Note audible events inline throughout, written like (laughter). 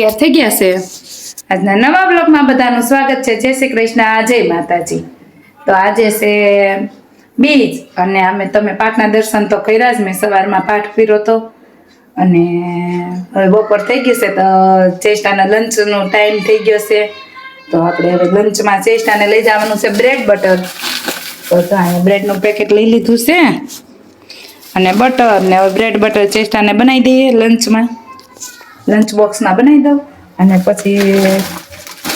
અગિયાર થઈ ગયા છે. આજના નવા બ્લોગમાં બધાનું સ્વાગત છે. જય શ્રી કૃષ્ણ, જય માતાજી. તો આજે છે બીજ અને અમે તમે પાઠના દર્શન તો કર્યા જ, મેં સવારમાં પાઠ પીરો તો. અને હવે બપોર થઈ ગયું છે તો ચેષ્ટાના લંચનો ટાઈમ થઈ ગયો છે. તો આપણે હવે લંચમાં ચેષ્ટાને લઈ જવાનું છે બ્રેડ બટર. તો અહીંયા બ્રેડનું પેકેટ લઈ લીધું છે. અને બટર ને હવે બ્રેડ બટર ચેષ્ટાને બનાવી દઈએ લંચમાં. લંચ બોક્સમાં બનાવી દઉં અને પછી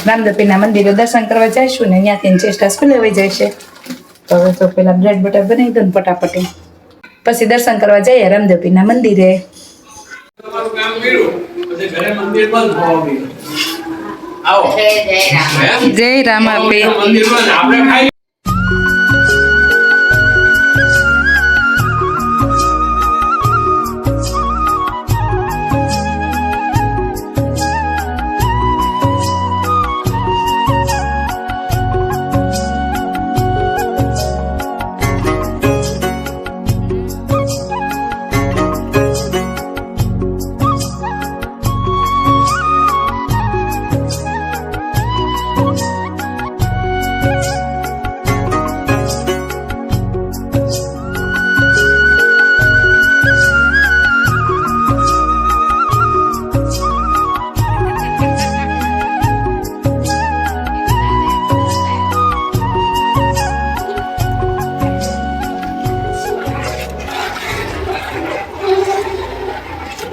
રામદપીના મંદિરે દર્શન કરવા જઈશું ને ત્યાંથી ચેષ્ટા સ્કૂલે વહી જાય છે તો હવે તો પેલા બ્રેડ બટર બનાવી દઉં ને ફટાફટી. પછી દર્શન કરવા જઈએ રામદપીના મંદિરે. જય કામ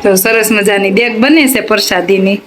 તો સરસ મજાની દેગ બને છે પ્રસાદીની.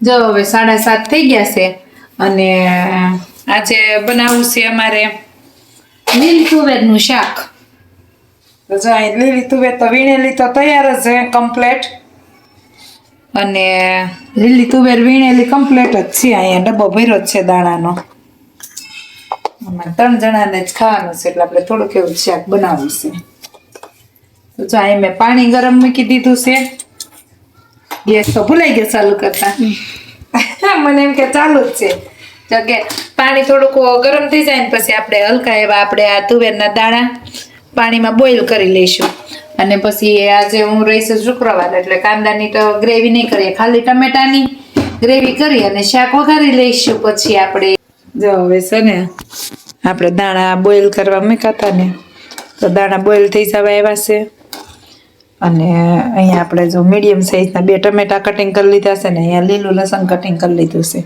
જો હવે સાડા સાત થઈ ગયા છે અને આજે બનાવવું છે અમારે લીલી તુવેરનું શાક. તો જો અહીં લીલી તુવેર તો વીણેલી તો તૈયાર જ છે કમ્પ્લેટ અને લીલી તુવેર વીણેલી કમ્પ્લેટ જ છે અહીંયા ડબ્બો ભર્યો જ છે દાણાનો. અમારે ત્રણ જણાને જ ખાવાનું છે એટલે આપણે થોડુંક એવું શાક બનાવવું છે. તો જો અહીં મેં પાણી ગરમ મૂકી દીધું છે. ગેસ તો ભૂલાઈ ગયો ચાલુ કરતા. (laughs) મને એમ કે ચાલુ જ છે. તો કે પાણી થોડુંક ગરમ થઈ જાય ને પછી આપણે હલકા એવા આપણે આ તુવેરના દાણા પાણીમાં બોઇલ કરી લઈશું. અને પછી આજે હું રહીશ શુક્રવાર, એટલે કાંદાની તો ગ્રેવી નહીં કરીએ, ખાલી ટમેટાની ગ્રેવી કરી અને શાક વઘારી લઈશું પછી આપણે. જો હવે છે ને, આપણે દાણા બોઇલ કરવા મૂક્યા હતા ને, તો દાણા બોઇલ થઈ જવા એવા છે. અને અહીંયા આપણે જો મીડિયમ સાઇઝના બે ટમેટા કટિંગ કરી લીધા છે ને અહીંયા લીલું લસણ કટિંગ કરી લીધું છે.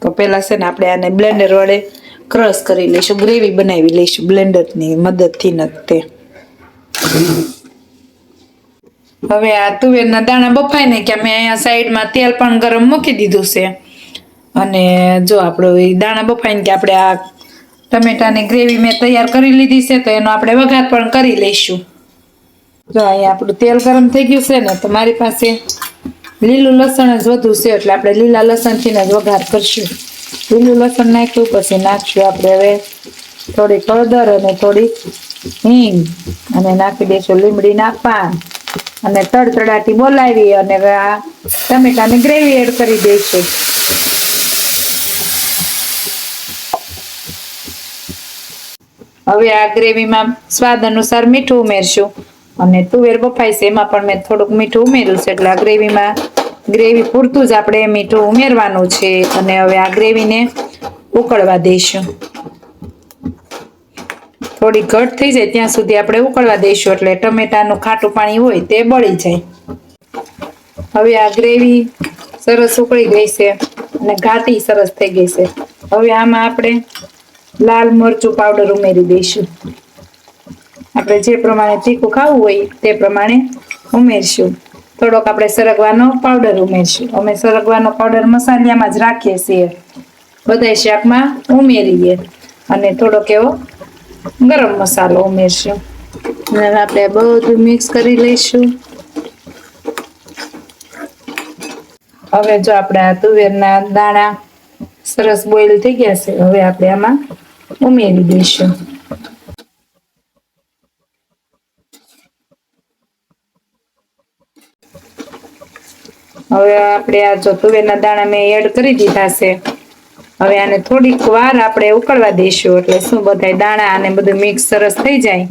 તો પહેલાં છે ને આપણે આને બ્લેન્ડર વડે ક્રશ કરી લઈશું ગ્રેવી બનાવી લઈશું બ્લેન્ડરની મદદથી ન તે. હવે આ તુવેરના દાણા બફાય ને કે મેં અહીંયા સાઈડમાં તેલ પણ ગરમ મૂકી દીધું છે. અને જો આપણો એ દાણા બફાઈને કે આપણે આ ટમેટાની ગ્રેવી મેં તૈયાર કરી લીધી છે, તો એનો આપણે વઘાર પણ કરી લઈશું. જો, અહીંયા આપણું તેલ ગરમ થઈ ગયું છે ને, તો મારી પાસે લીલું લસણ જ વધુ છે, એટલે આપણે લીલા લસણથી જ વઘાર કરશું. લીલું લસણ નાખ્યું, પછી નાખશું આપણે હવે થોડી હળદર અને થોડી હિંગ. અને નાખી દઈશું લીમડીના પાન. અને તડતડાટી બોલાવી અને આ ટમેટાની ગ્રેવી એડ કરી દઈશું. હવે આ ગ્રેવીમાં સ્વાદ અનુસાર મીઠું ઉમેરશું. અને તુવેર બફાય છે, એમાં પણ મેં થોડુંક મીઠું ઉમેર્યું છે, એટલે આ ગ્રેવીમાં, ગ્રેવી પૂરતું જ આપણે મીઠું ઉમેરવાનું છે, અને હવે આ ગ્રેવીને ઉકળવા દઈશું. થોડી ઘટ થઈ જાય ત્યાં સુધી આપણે ઉકળવા દઈશું, એટલે ટમેટાનું ખાટું પાણી હોય તે બળી જાય. હવે આ ગ્રેવી સરસ ઉકળી ગઈ છે, અને ઘાટી સરસ થઈ ગઈ છે. હવે આમાં આપણે લાલ મરચું પાવડર ઉમેરી દઈશું. આપણે જે પ્રમાણે તીખું ખાવું હોય તે પ્રમાણે ઉમેરશું. થોડોક આપણે સરગવાનો પાવડર ઉમેરશું. અમે સરગવાનો પાવડર મસાલિયામાં જ રાખીએ છીએ. બધા શાકમાં ઉમેરીએ અને થોડોક એવો ગરમ મસાલો ઉમેરશું. અને આપણે બધું મિક્સ કરી લઈશું. હવે જો આપણે તુવેરના દાણા સરસ બોઇલ થઈ ગયા છે, હવે આપણે આમાં ઉમેરી દઈશું. હવે આપણે આ જો તુવેરના દાણા મેં એડ કરી દીધા છે. હવે આને થોડીક વાર આપણે ઉકળવા દઈશું એટલે શું બધા દાણા અને બધું મિક્સ સરસ થઈ જાય.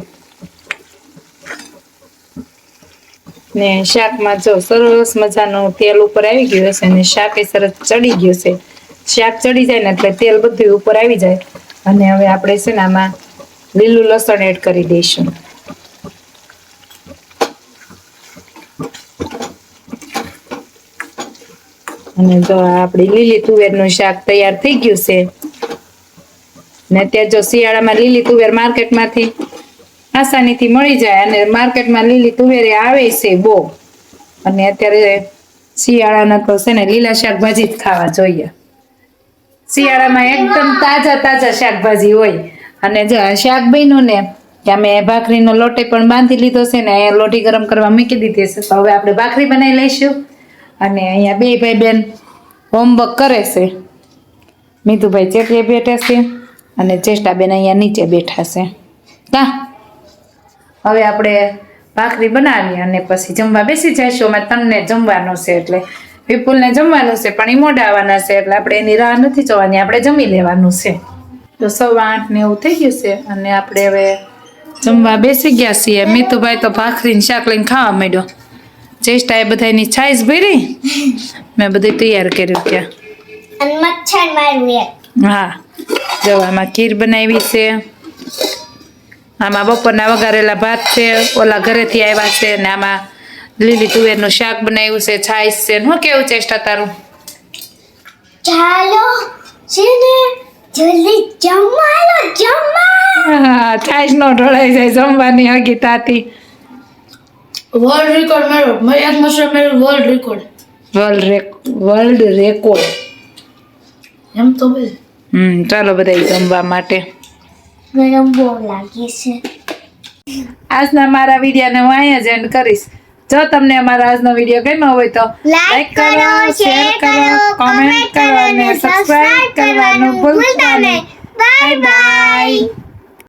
ને શાકમાં જો સરસ મજાનું તેલ ઉપર આવી ગયું હશે ને શાક એ સરસ ચડી ગયું છે. શાક ચડી જાય ને એટલે તેલ બધું ઉપર આવી જાય. અને હવે આપણે છે ને આમાં લીલું લસણ એડ કરી દઈશું. અને આ આપણી લીલી તુવેરનું શાક તૈયાર થઈ ગયું છે, ને અત્યારે જો શિયાળામાં લીલી તુવેર માર્કેટમાંથી આસાનીથી મળી જાય અને માર્કેટમાં લીલી તુવેરે આવે છે બહુ. અને અત્યારે શિયાળાના તો છે ને લીલા શાકભાજી જ ખાવા જોઈએ. શિયાળામાં એકદમ તાજા તાજા શાકભાજી હોય. અને જો શાક બન્યું ને, કે અમે ભાખરીનો લોટે પણ બાંધી લીધો છે ને લોટી ગરમ કરવા મૂકી દીધી છે. તો હવે આપણે ભાખરી બનાવી લઈશું. અને અહીંયા બે ભાઈ બેન હોમવર્ક કરે છે. મીતુભાઈ ચેટીએ બેઠા છે અને ચેષ્ટાબેન અહીંયા નીચે બેઠા છે. કા? હવે આપણે ભાખરી બનાવી અને પછી જમવા બેસી જઈશું. અમે તમને જમવાનું છે એટલે વિપુલને જમવાનું છે, પણ એ મોઢા આવવાના છે એટલે આપણે એની રાહ નથી જોવાની, આપણે જમી લેવાનું છે. તો સવા આઠ ને એવું થઈ ગયું છે અને આપણે હવે જમવા બેસી ગયા છીએ. મીતુભાઈ તો ભાખરીને શાક લઈને ખાવા માંડ્યો. ચેષ્ટાએ બધાની છાઈસ ભરી. મેં બધું તૈયાર કર્યું ત્યાં. હા જો આમાં ખીર બનાવી છે. આમાં બપોરના વઘારેલા ભાત છે ઓલા ઘરેથી આવ્યા છે ને આમાં લીલી તુવેરનું શાક બનાવ્યું છે છાઈસ છે. હું કેવું ચેષ્ટા તારું? ચાલો છે ને જલ્દી જમવા જમવા. હા છાશ નો ઢોળાઈ જાય જમવાની હગી તાતી. વર્લ્ડ રેકોર્ડ મેળવ્યો મેં એક મશરૂમ મેળવ્યું વર્લ્ડ રેકોર્ડ વર્લ્ડ રેક વર્લ્ડ રેકોર્ડ એમ તો બે હમ ચાલો બધા જમવા માટે. ગરમ બહુ લાગે છે. આજના મારા વિડીયોને હું અહીંયા જ એન્ડ કરીશ. જો તમને અમારો આજનો વીડિયો ગમ્યો હોય તો લાઈક કરો શેર કરો કમેન્ટ કરો અને સબસ્ક્રાઇબ કરવાનું ભૂલતા નહીં. Bye bye